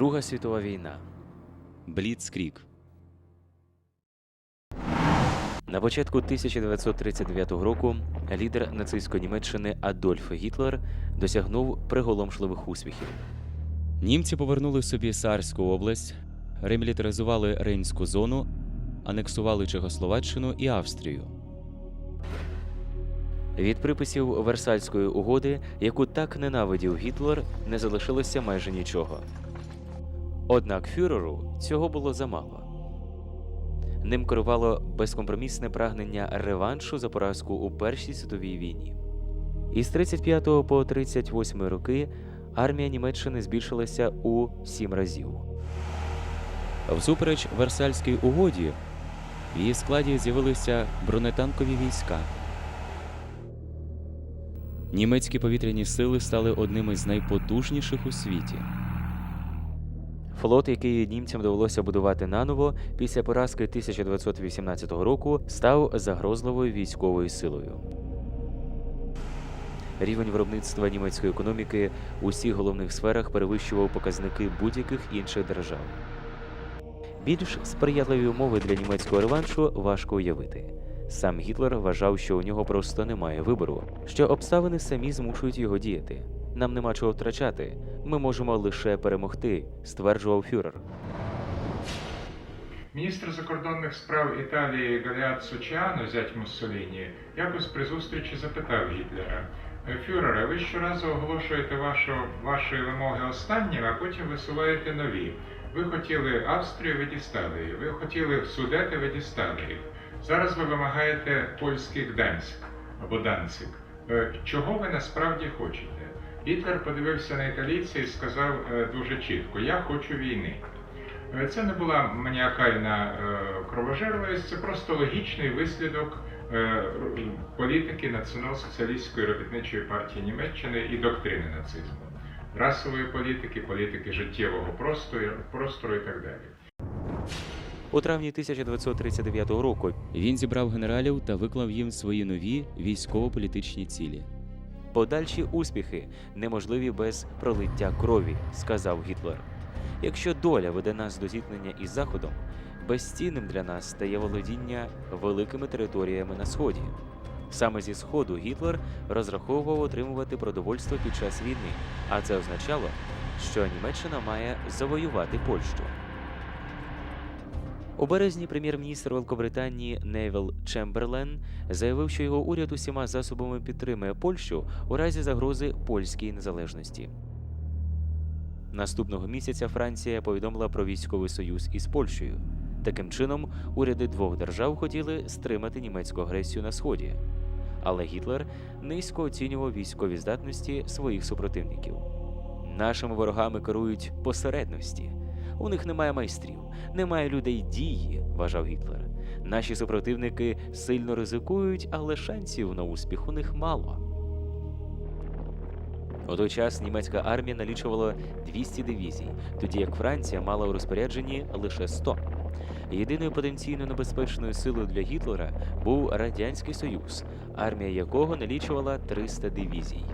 Друга світова війна. Бліцкрік. На початку 1939 року лідер нацистської Німеччини Адольф Гітлер досягнув приголомшливих успіхів. Німці повернули собі Сарську область, ремілітаризували Рейнську зону, анексували Чехословаччину і Австрію. Від приписів Версальської угоди, яку так ненавидів Гітлер, не залишилося майже нічого. Однак фюреру цього було замало. Ним керувало безкомпромісне прагнення реваншу за поразку у Першій світовій війні. Із 35 по 38 роки армія Німеччини збільшилася у сім разів. Всупереч Версальській угоді в її складі з'явилися бронетанкові війська. Німецькі повітряні сили стали одними з найпотужніших у світі. Флот, який німцям довелося будувати наново після поразки 1918 року, став загрозливою військовою силою. Рівень виробництва німецької економіки у всіх головних сферах перевищував показники будь-яких інших держав. Більш сприятливі умови для німецького реваншу важко уявити. Сам Гітлер вважав, що у нього просто немає вибору, що обставини самі змушують його діяти. Нам нема чого втрачати. Ми можемо лише перемогти, стверджував фюрер. Міністр закордонних справ Італії Галіат Сучіано, зять Муссоліні, якось при зустрічі запитав Гітлера: «Е, Фюрере, ви щоразу оголошуєте вашу, ваші вимоги останніми, а потім висуваєте нові. Ви хотіли Австрію, ви дістали її. Ви хотіли Судети, ви дістали їх. Зараз ви вимагаєте польський Гданськ або Данцик. Е, Чого ви насправді хочете? Гітлер подивився на італійця і сказав е, дуже чітко: Я хочу війни. Е, Це не була маніакальна е, кровожерливість, це просто логічний вислідок політики Націонал-соціалістської робітничої партії Німеччини і доктрини нацизму, расової політики, політики життєвого простору, простору і так далі. У травні 1939 року Він зібрав генералів та виклав їм свої нові військово-політичні цілі. Подальші успіхи неможливі без пролиття крові, сказав Гітлер. Якщо доля веде нас до зіткнення із Заходом, безцінним для нас стає володіння великими територіями на сході. Саме зі сходу Гітлер розраховував отримувати продовольство під час війни, а це означало, що Німеччина має завоювати Польщу. У березні прем'єр-міністр Великобританії Невіл Чемберлен заявив, що його уряд усіма засобами підтримує Польщу у разі загрози польській незалежності. Наступного місяця Франція повідомила про військовий союз із Польщею. Таким чином, уряди двох держав хотіли стримати німецьку агресію на сході. Але Гітлер низько оцінював військові здатності своїх супротивників. Нашими ворогами керують посередності. У них немає майстрів, немає людей дії, вважав Гітлер. Наші супротивники сильно ризикують, але шансів на успіх у них мало. У той час німецька армія налічувала 200 дивізій, тоді як Франція мала у розпорядженні лише 100. Єдиною потенційно небезпечною силою для Гітлера був Радянський Союз, армія якого налічувала 300 дивізій.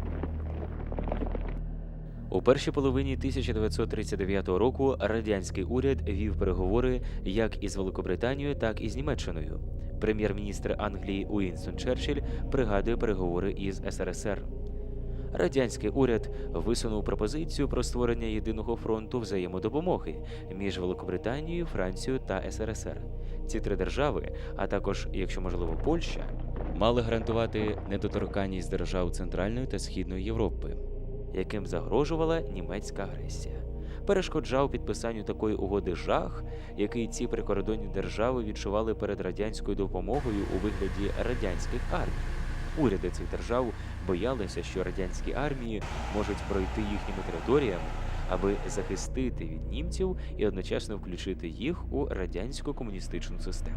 У першій половині 1939 року радянський уряд вів переговори як із Великобританією, так і з Німеччиною. Прем'єр-міністр Англії Уінстон Черчилль пригадує переговори із СРСР. Радянський уряд висунув пропозицію про створення єдиного фронту взаємодопомоги між Великобританією, Францією та СРСР. Ці три держави, а також, якщо можливо, Польща, Мали гарантувати недоторканність держав Центральної та Східної Європи. Яким загрожувала німецька агресія. Перешкоджав підписанню такої угоди жах, який ці прикордонні держави відчували перед радянською допомогою у вигляді радянських армій. Уряди цих держав боялися, що радянські армії можуть пройти їхніми територіями, аби захистити від німців і одночасно включити їх у радянську комуністичну систему.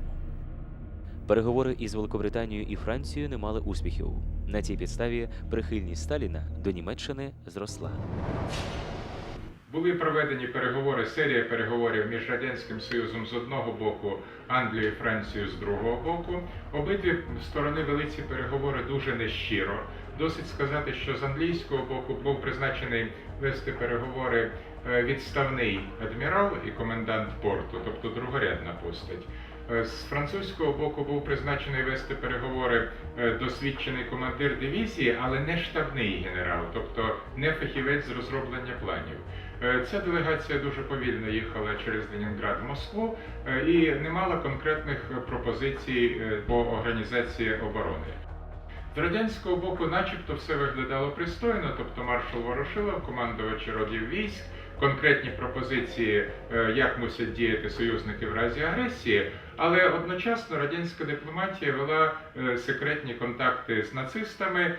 Переговори із Великобританією і Францією не мали успіхів. На цій підставі прихильність Сталіна до Німеччини зросла. Були проведені переговори, серія переговорів між Радянським Союзом з одного боку, Англією і Францією з другого боку. Обидві сторони вели ці переговори дуже нещиро. Досить сказати, що з англійського боку був призначений вести переговори е, відставний адмірал і комендант порту, тобто другорядна постать. Е, З французького боку був призначений вести переговори е, досвідчений командир дивізії, але не штабний генерал, тобто не фахівець з розроблення планів. Е, Ця делегація дуже повільно їхала через Ленінград в Москву і не мала конкретних пропозицій по організації оборони. З радянського боку, начебто, все виглядало пристойно, тобто маршал Ворошилов, командувачі родів військ, конкретні пропозиції, як мусять діяти союзники в разі агресії, але одночасно радянська дипломатія вела е, секретні контакти з нацистами,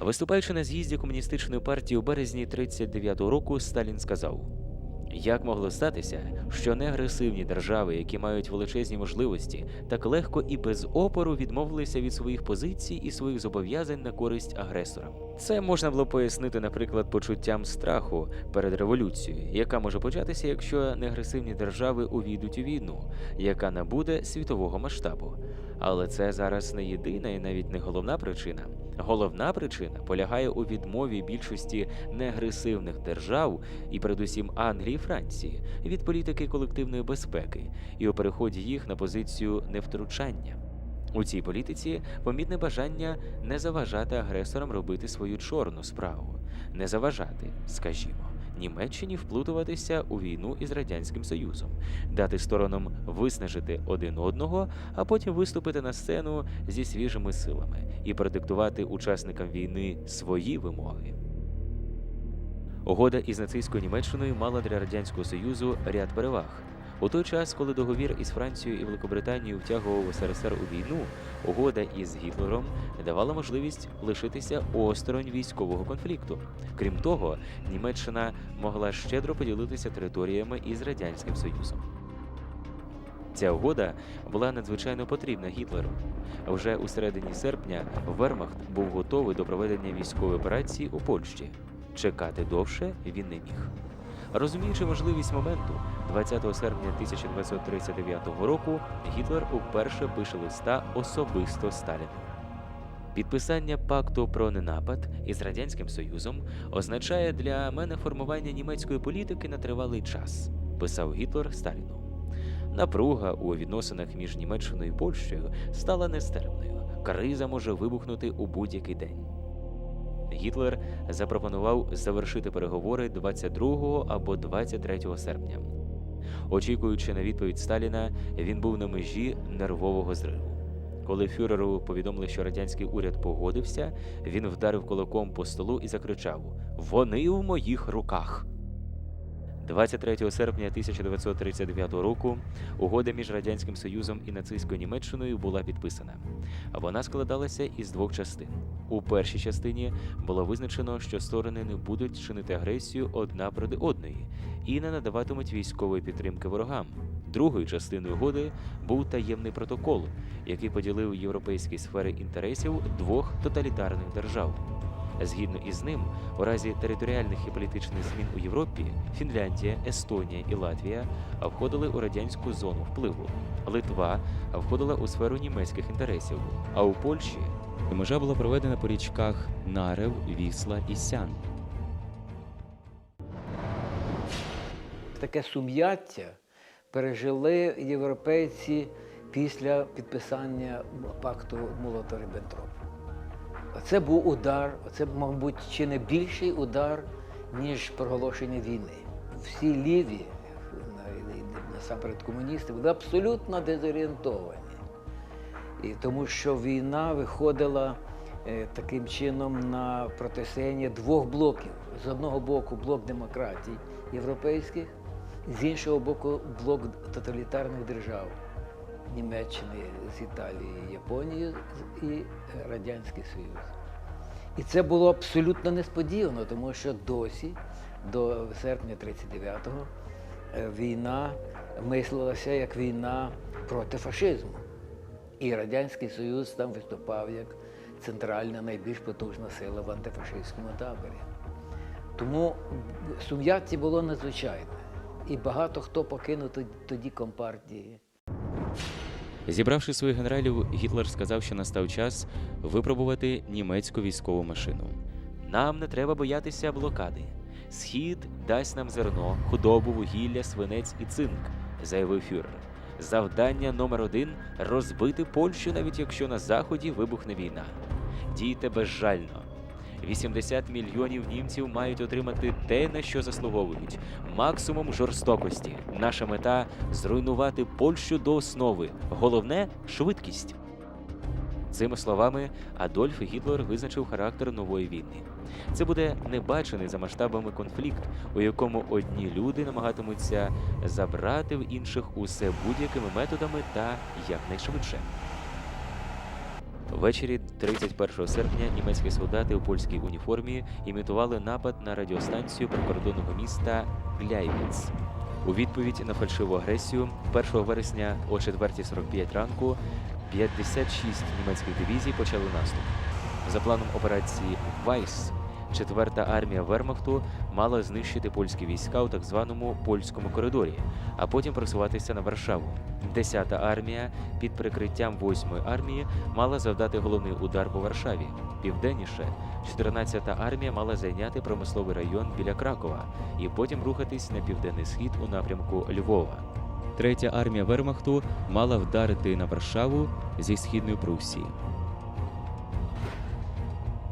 Виступаючи на з'їзді комуністичної партії у березні 39-го року, Сталін сказав: як могло статися, що неагресивні держави, які мають величезні можливості, так легко і без опору відмовилися від своїх позицій і своїх зобов'язань на користь агресорам? Це можна було пояснити, наприклад, почуттям страху перед революцією, яка може початися, якщо неагресивні держави увійдуть у війну, яка набуде світового масштабу. Але це зараз не єдина і навіть не головна причина. Головна причина полягає у відмові більшості неагресивних держав, і передусім Англії і Франції, від політики колективної безпеки і у переході їх на позицію невтручання. У цій політиці помітне бажання не заважати агресорам робити свою чорну справу, не заважати, скажімо, Німеччині вплутуватися у війну із радянським Союзом, дати сторонам виснажити один одного, а потім виступити на сцену зі свіжими силами і продиктувати учасникам війни свої вимоги. Угода із нацистською Німеччиною мала для радянського союзу ряд переваг. У той час, коли договір із Францією і Великобританією втягував СРСР у війну, угода із Гітлером давала можливість лишитися осторонь військового конфлікту. Крім того, Німеччина могла щедро поділитися територіями із радянським союзом. Ця угода була надзвичайно потрібна Гітлеру. Вже у середині серпня Вермахт був готовий до проведення військової операції у Польщі. Чекати довше він не міг. Розуміючи важливість моменту, 20 серпня 1939 року Гітлер уперше пише листа особисто Сталіну. Підписання пакту про ненапад із радянським союзом означає для мене формування німецької політики на тривалий час, писав Гітлер Сталіну. Напруга у відносинах між Німеччиною і Польщею стала нестерпною. Криза може вибухнути у будь-який день. Гітлер запропонував завершити переговори 22 або 23 серпня. Очікуючи на відповідь Сталіна, він був на межі нервового зриву. Коли фюреру повідомили, що радянський уряд погодився, він вдарив кулаком по столу і закричав: Вони в моїх руках. 23 серпня 1939 року угода між Радянським Союзом і нацистською Німеччиною була підписана. Вона складалася із двох частин. У першій частині було визначено, що сторони не будуть чинити агресію одна проти одної і не надаватимуть військової підтримки ворогам. Другою частиною угоди був таємний протокол, який поділив європейські сфери інтересів двох тоталітарних держав. Згідно із ним, у разі територіальних і політичних змін у Європі Фінляндія, Естонія і Латвія входили у радянську зону впливу. Литва входила у сферу німецьких інтересів, а у Польщі Межа була проведена по річках Нарев, Вісла і Сян. Таке сум'яття пережили європейці після підписання пакту Молотова-Ріббентропа. Це був удар, це, мабуть, чи не більший удар, ніж проголошення війни. Всі ліві, насамперед комуністи, були абсолютно дезорієнтовані. І тому що війна виходила е, таким чином на протистояння двох блоків. З одного боку блок демократій європейських, з іншого боку блок тоталітарних держав Німеччини з Італії, Японії і е, Радянський Союз. І це було абсолютно несподівано, тому що досі, до серпня 39-го, е, війна мислилася як війна проти фашизму. І Радянський Союз там виступав як центральна найбільш потужна сила в антифашистському таборі. Тому сум'яття було надзвичайне. І багато хто покинув тоді компартії. Зібравши своїх генералів, Гітлер сказав, що настав час випробувати німецьку військову машину. Нам не треба боятися блокади. Схід дасть нам зерно, худобу, вугілля, свинець і цинк, заявив фюрер. Завдання номер один розбити Польщу, навіть якщо на заході вибухне війна. Дійте безжально. 80 мільйонів німців мають отримати те, на що заслуговують максимум жорстокості. Наша мета зруйнувати Польщу до основи. Головне швидкість. Цими словами Адольф Гітлер визначив характер нової війни. Це буде небачений за масштабами конфлікт, у якому одні люди намагатимуться забрати в інших усе будь-якими методами та якнайшвидше. Ввечері 31 серпня німецькі солдати у польській уніформі імітували напад на радіостанцію прикордонного міста Гляйвіц. У відповідь на фальшиву агресію 1 вересня о 4.45 ранку 56 німецьких дивізій почали наступ. За планом операції Вайс, 4-та армія Вермахту мала знищити польські війська у так званому польському коридорі, а потім просуватися на Варшаву. 10-та армія під прикриттям 8-ї армії мала завдати головний удар по Варшаві. Південніше 14-та армія мала зайняти промисловий район біля Кракова і потім рухатись на південний схід у напрямку Львова. Третя армія Вермахту мала вдарити на Варшаву зі східної Прусії.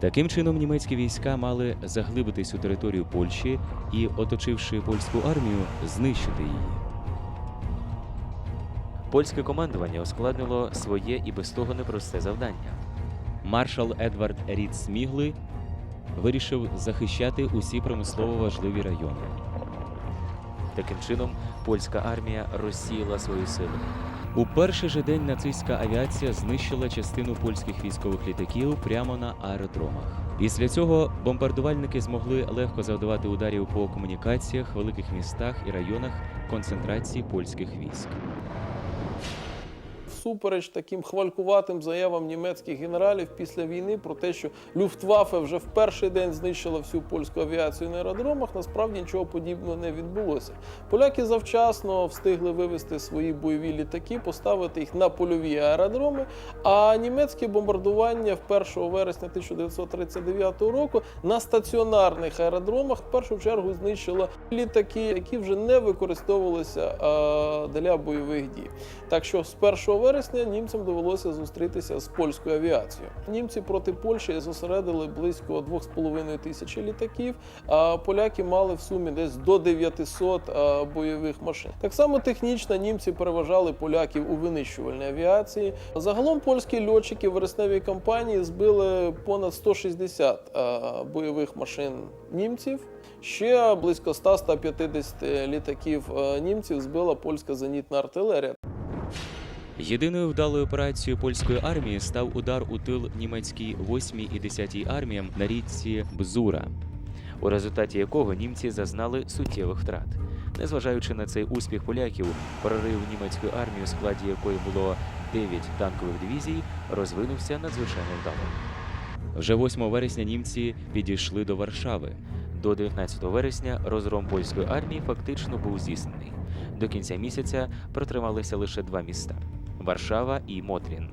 Таким чином, німецькі війська мали заглибитись у територію Польщі і, оточивши польську армію, знищити її. Польське командування ускладнило своє і без того непросте завдання. Маршал Едвард Рід Смігли вирішив захищати усі промислово важливі райони. Таким чином, польська армія розсіяла свої сили. У перший же день нацистська авіація знищила частину польських військових літаків прямо на аеродромах. Після цього бомбардувальники змогли легко завдавати ударів по комунікаціях, великих містах і районах концентрації польських військ. Всупереч таким хвалькуватим заявам німецьких генералів після війни про те, що Люфтваффе вже в перший день знищила всю польську авіацію на аеродромах, насправді нічого подібного не відбулося. Поляки завчасно встигли вивести свої бойові літаки, поставити їх на польові аеродроми. А німецьке бомбардування в 1 вересня 1939 року на стаціонарних аеродромах в першу чергу знищило літаки, які вже не використовувалися для бойових дій. Так що з 1 вересня німцям довелося зустрітися з польською авіацією. Німці проти Польщі зосередили близько 2,5 тисячі літаків, а поляки мали в сумі десь до 900 бойових машин. Так само технічно німці переважали поляків у винищувальній авіації. Загалом польські льотчики вересневій кампанії збили понад 160 а, бойових машин німців. Ще близько 100-150 літаків німців збила польська зенітна артилерія. Єдиною вдалою операцією польської армії став удар у тил німецькій 8 і 10 арміям на річці Бзура. у результаті якого німці зазнали суттєвих втрат. Незважаючи на цей успіх поляків, прорив німецької армії, у складі якої було 9 танкових дивізій, розвинувся надзвичайно вдало. Вже 8 вересня німці підійшли до Варшави. До 19 вересня розгром польської армії фактично був здійснений. До кінця місяця протрималися лише два міста Варшава і Мотрін.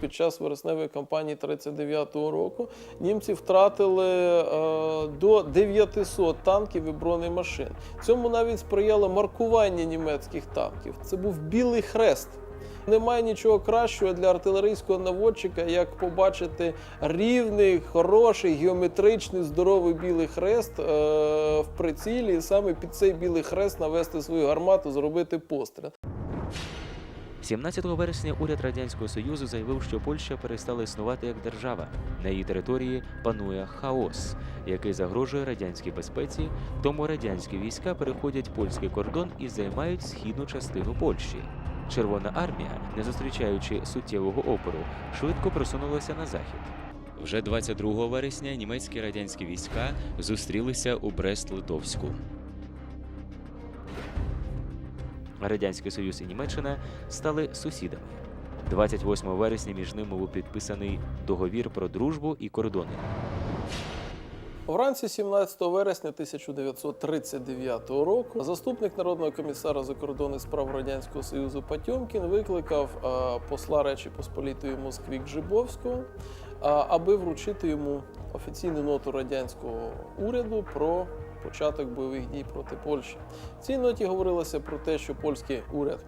Під час вересневої кампанії 39-го року німці втратили е, до 900 танків і бронемашин. Цьому навіть сприяло маркування німецьких танків. Це був білий хрест. Немає нічого кращого для артилерійського наводчика, як побачити рівний, хороший, геометричний, здоровий білий хрест е, в прицілі, і саме під цей білий хрест навести свою гармату, зробити постріл. 17 вересня уряд Радянського Союзу заявив, що Польща перестала існувати як держава. На її території панує хаос, який загрожує радянській безпеці, тому радянські війська переходять польський кордон і займають східну частину Польщі. Червона армія, не зустрічаючи суттєвого опору, швидко просунулася на захід. Вже 22 вересня німецькі радянські війська зустрілися у Брест-Литовську. Радянський Союз і Німеччина стали сусідами. 28 вересня між ними був підписаний договір про дружбу і кордони. Вранці 17 вересня 1939 року заступник народного комісара закордонних справ Радянського Союзу Патьомкін викликав посла Речі Посполітої Москві Гжибовського, е, аби вручити йому офіційну ноту радянського уряду про початок бойових дій проти Польщі. В цій ноті говорилося про те, що польський уряд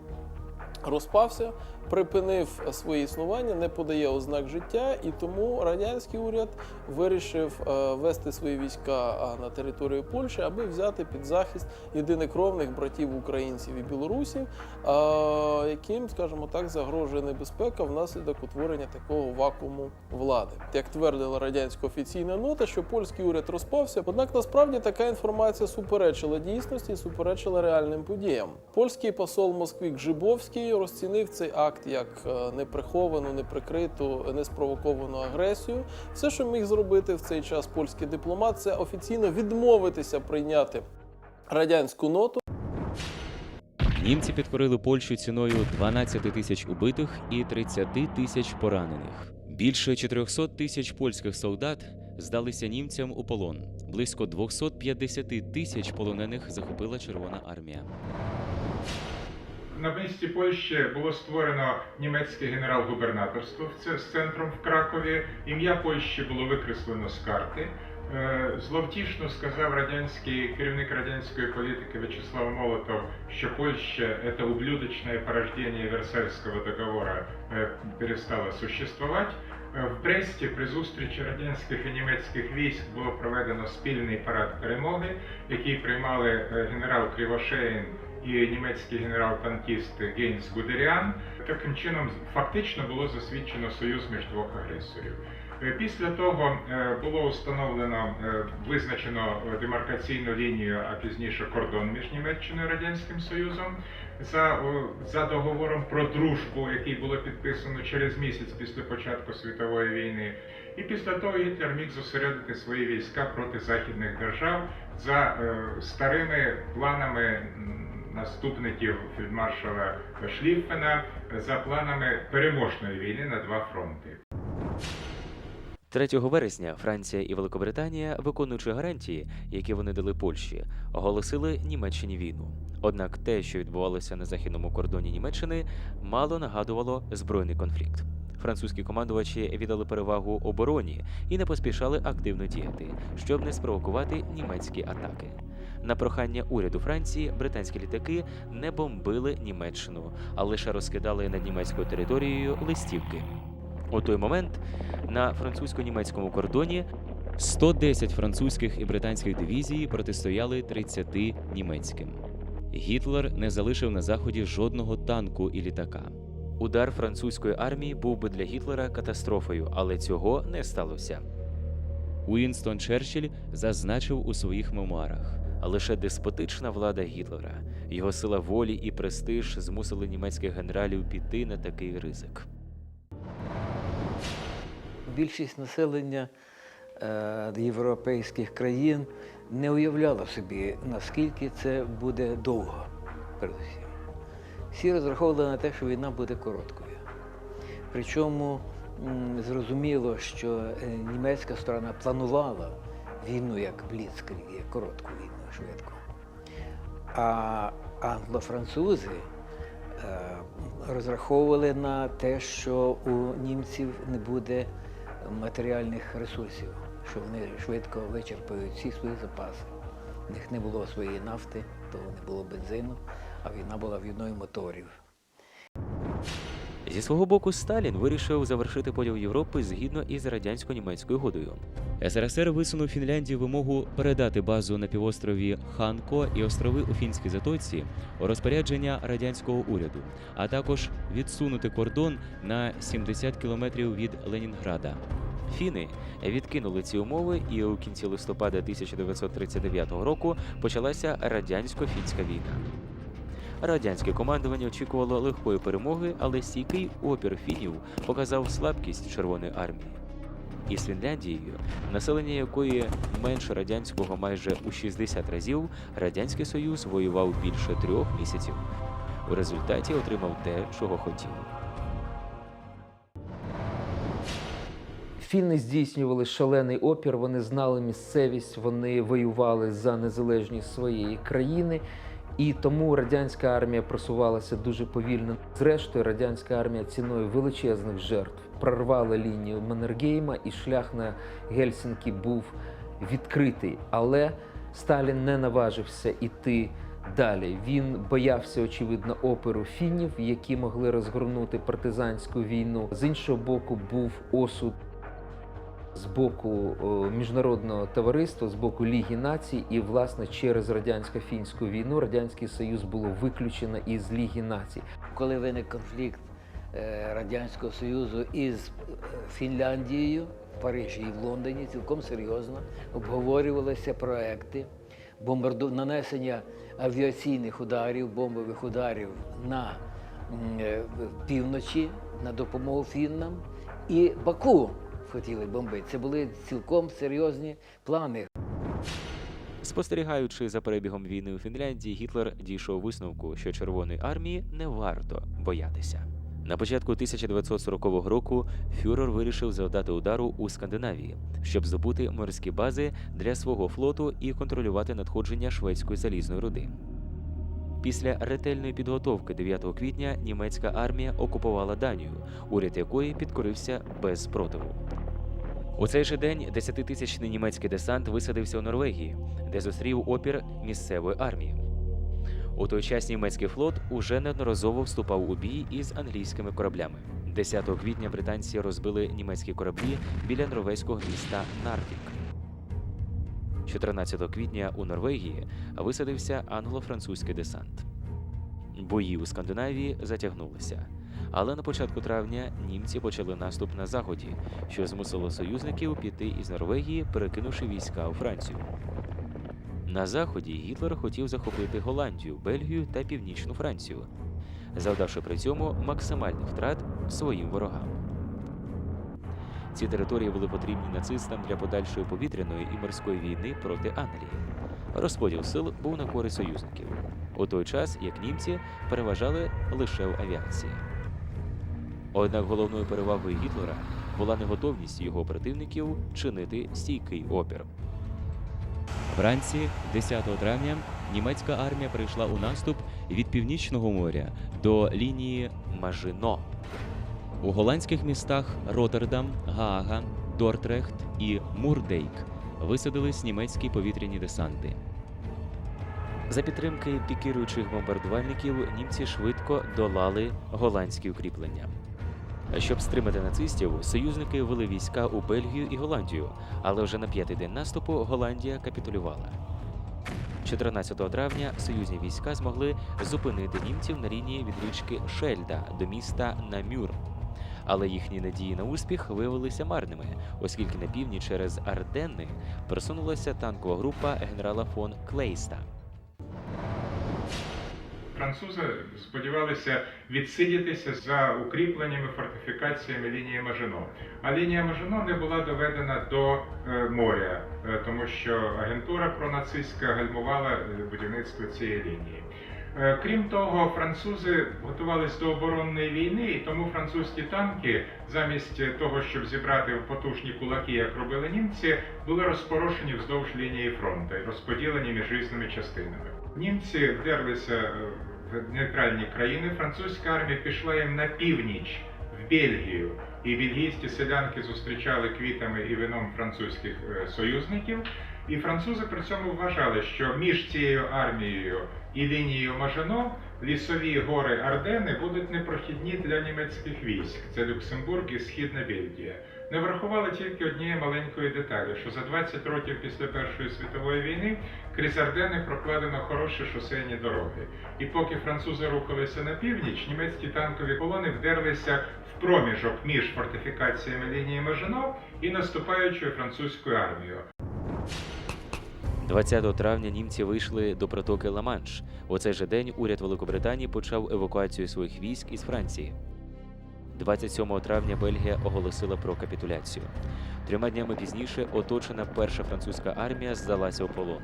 розпався, припинив своє існування, не подає ознак життя, і тому радянський уряд вирішив е, вести свої війська на територію Польщі, аби взяти під захист єдинокровних братів українців і білорусів, а, яким, скажімо так, загрожує небезпека внаслідок утворення такого вакууму влади. Як твердила радянська офіційна нота, що польський уряд розпався, однак насправді така інформація суперечила дійсності суперечила реальним подіям. Польський посол Москві Гжибовський розцінив цей акт як е, неприховану, неприкриту, неспровоковану агресію. Все, що міг зробити в цей час польський дипломат, це офіційно відмовитися прийняти радянську ноту. Німці підкорили Польщу ціною 12 тисяч убитих і 30 тисяч поранених. Більше 400 тисяч польських солдат здалися німцям у полон. Близько 250 тисяч полонених захопила Червона армія. На місці Польщі було створено німецьке генерал-губернаторство з центром в Кракові. Ім'я Польщі було викреслено з карти. Е, Зловтішно сказав радянський керівник радянської політики В'ячеслав Молотов, що Польща – це ублюдочне порождение Версальського договора е, перестала существовать. Е, В Бресті при зустрічі радянських і німецьких військ було проведено спільний парад перемоги, який приймали генерал Кривошеїн і німецький генерал-танкіст Гейнс Гудеріан. Таким чином, фактично було засвідчено союз між двох агресорів. Е, Після того е, було установлено, е, визначено демаркаційну лінію, а пізніше кордон між Німеччиною і Радянським Союзом. За, за договором про дружбу, який було підписано через місяць після початку світової війни. І після того Гітлер міг зосередити свої війська проти західних держав за старими планами наступників фельдмаршала Шліффена, за планами переможної війни на два фронти. 3 вересня Франція і Великобританія, виконуючи гарантії, які вони дали Польщі, оголосили Німеччині війну. Однак те, що відбувалося на західному кордоні Німеччини, мало нагадувало збройний конфлікт. Французькі командувачі віддали перевагу обороні і не поспішали активно діяти, щоб не спровокувати німецькі атаки. На прохання уряду Франції британські літаки не бомбили Німеччину, а лише розкидали над німецькою територією листівки. У той момент на французько-німецькому кордоні 110 французьких і британських дивізій протистояли 30 німецьким. Гітлер не залишив на заході жодного танку і літака. удар французької армії був би для Гітлера катастрофою, але цього не сталося. Уінстон Черчилль зазначив у своїх мемуарах. А лише деспотична влада Гітлера, його сила волі і престиж змусили німецьких генералів піти на такий ризик. Більшість населення е, європейських країн не уявляла собі, наскільки це буде довго, передусім. Всі розраховували на те, що війна буде короткою. Причому зрозуміло, що е, німецька сторона планувала війну як бліцкриг, як коротку війну, швидко. А англо-французи е, розраховували на те, що у німців не буде матеріальних ресурсів, що вони швидко вичерпають всі свої запаси. У них не було своєї нафти, того не було бензину, а війна була війною моторів. Зі свого боку, Сталін вирішив завершити поділ Європи згідно із радянсько-німецькою угодою. СРСР висунув Фінляндії вимогу передати базу на півострові Ханко і острови у Фінській затоці у розпорядження радянського уряду, а також відсунути кордон на 70 кілометрів від Ленінграда. Фіни відкинули ці умови, і у кінці листопада 1939 року почалася радянсько-фінська війна. Радянське командування очікувало легкої перемоги, але стійкий опір фінів показав слабкість Червоної армії. Із Фінляндією, населення якої менше радянського майже у 60 разів, Радянський Союз воював більше трьох місяців. У результаті отримав те, чого хотів. Фінни здійснювали шалений опір, вони знали місцевість, вони воювали за незалежність своєї країни, і тому радянська армія просувалася дуже повільно. Зрештою, радянська армія ціною величезних жертв прорвали лінію Маннергейма, і шлях на Гельсінкі був відкритий. Але Сталін не наважився іти далі. Він боявся, очевидно, оперу фінів, які могли розгорнути партизанську війну. З іншого боку, був осуд з боку міжнародного товариства, з боку Ліги націй, і власне через радянсько-фінську війну Радянський Союз було виключено із Ліги націй. Коли виник конфлікт е, Радянського Союзу із е, Фінляндією в Парижі і в Лондоні, цілком серйозно обговорювалися проекти бомбарду... нанесення авіаційних ударів, бомбових ударів на е, півночі на допомогу фіннам і Баку хотіли бомбити. Це були цілком серйозні плани. Спостерігаючи за перебігом війни у Фінляндії, Гітлер дійшов висновку, що Червоної армії не варто боятися. На початку 1940 року фюрер вирішив завдати удару у Скандинавії, щоб здобути морські бази для свого флоту і контролювати надходження шведської залізної руди. Після ретельної підготовки 9 квітня німецька армія окупувала Данію, уряд якої підкорився без спротиву. У цей же день десятитисячний німецький десант висадився у Норвегії, де зустрів опір місцевої армії. У той час німецький флот уже неодноразово вступав у бій із англійськими кораблями. 10 квітня британці розбили німецькі кораблі біля норвезького міста Нарвік. 14 квітня у Норвегії висадився англо-французький десант. Бої у Скандинавії затягнулися. Але на початку травня німці почали наступ на заході, що змусило союзників піти із Норвегії, перекинувши війська у Францію. На заході Гітлер хотів захопити Голландію, Бельгію та Північну Францію, завдавши при цьому максимальних втрат своїм ворогам. Ці території були потрібні нацистам для подальшої повітряної і морської війни проти Англії. Розподіл сил був на користь союзників, у той час як німці переважали лише в авіації. Однак головною перевагою Гітлера була неготовність його противників чинити стійкий опір. Вранці, 10 травня, німецька армія перейшла у наступ від північного моря до лінії Мажино у голландських містах Роттердам, Гаага, Дортрехт і Мурдейк висадились німецькі повітряні десанти. За підтримки пікіруючих бомбардувальників німці швидко долали голландські укріплення. Щоб стримати нацистів, союзники вели війська у Бельгію і Голландію, але вже на п'ятий день наступу Голландія капітулювала. 14 травня союзні війська змогли зупинити німців на лінії від річки Шельда до міста Намюр. Але їхні надії на успіх виявилися марними, оскільки на півдні через Арденни просунулася танкова група генерала фон Клейста. Французи сподівалися відсидітися за укріпленнями фортифікаціями лінії Мажино. А лінія Мажино не була доведена до е, моря, е, тому що агентура пронацистська гальмувала е, будівництво цієї лінії. Е, Крім того, французи готувалися до оборонної війни, і тому французькі танки, замість того, щоб зібрати потужні кулаки, як робили німці, були розпорошені вздовж лінії фронту і розподілені між різними частинами. Німці вдерлися е, в нейтральні країни. Французька армія пішла їм на північ в Бельгію, і бельгійські селянки зустрічали квітами і вином французьких е, союзників. І французи при цьому вважали, що між цією армією і лінією Мажино лісові гори Ардени будуть непрохідні для німецьких військ. Це Люксембург і Східна Бельгія. Не врахували тільки однієї маленької деталі, що за 20 років після Першої світової війни крізь Ардени прокладено хороші шосейні дороги. І поки французи рухалися на північ, німецькі танкові колони вдерлися в проміжок між фортифікаціями лінії Мажино і наступаючою французькою армією. 20 травня німці вийшли до протоки Ла-Манш. У цей же день уряд Великобританії почав евакуацію своїх військ із Франції. 27 травня Бельгія оголосила про капітуляцію. Трьома днями пізніше оточена перша французька армія здалася у полон.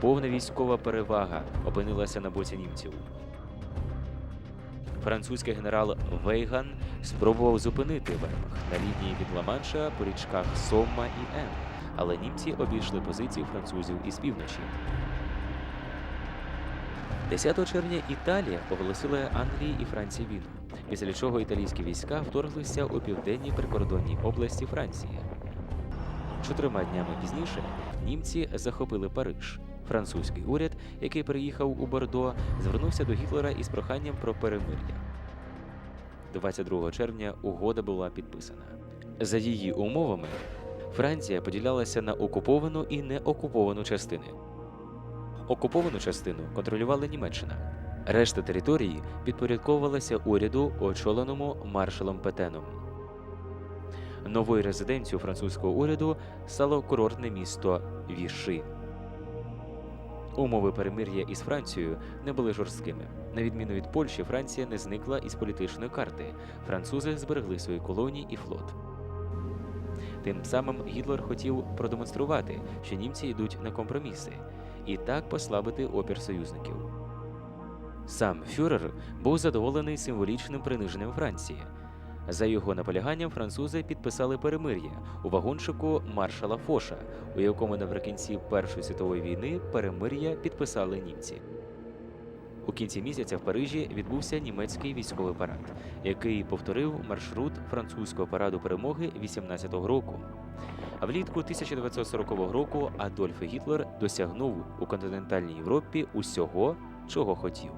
Повна військова перевага опинилася на боці німців. Французький генерал Вейган спробував зупинити вермах на лінії від Ла-Манша по річках Сомма і Ен, але німці обійшли позиції французів із півночі. 10 червня Італія оголосила Англії і Франції війну. після чого італійські війська вторглися у південній прикордонній області Франції. Чотирма днями пізніше німці захопили Париж. Французький уряд, який приїхав у Бордо, звернувся до Гітлера із проханням про перемир'я. 22 червня угода була підписана. За її умовами, Франція поділялася на окуповану і неокуповану частини. Окуповану частину контролювала Німеччина. Решта території підпорядковувалася уряду, очоленому маршалом Петеном. Новою резиденцією французького уряду стало курортне місто Віши. Умови перемир'я із Францією не були жорсткими. На відміну від Польщі, Франція не зникла із політичної карти. Французи зберегли свої колонії і флот. Тим самим Гітлер хотів продемонструвати, що німці йдуть на компроміси, і так послабити опір союзників. Сам фюрер був задоволений символічним приниженням Франції. За його наполяганням французи підписали перемир'я у вагончику маршала Фоша, у якому наприкінці Першої світової війни перемир'я підписали німці. У кінці місяця в Парижі відбувся німецький військовий парад, який повторив маршрут французького параду перемоги 18-го року. А влітку 1940 року Адольф Гітлер досягнув у континентальній Європі усього, чого хотів.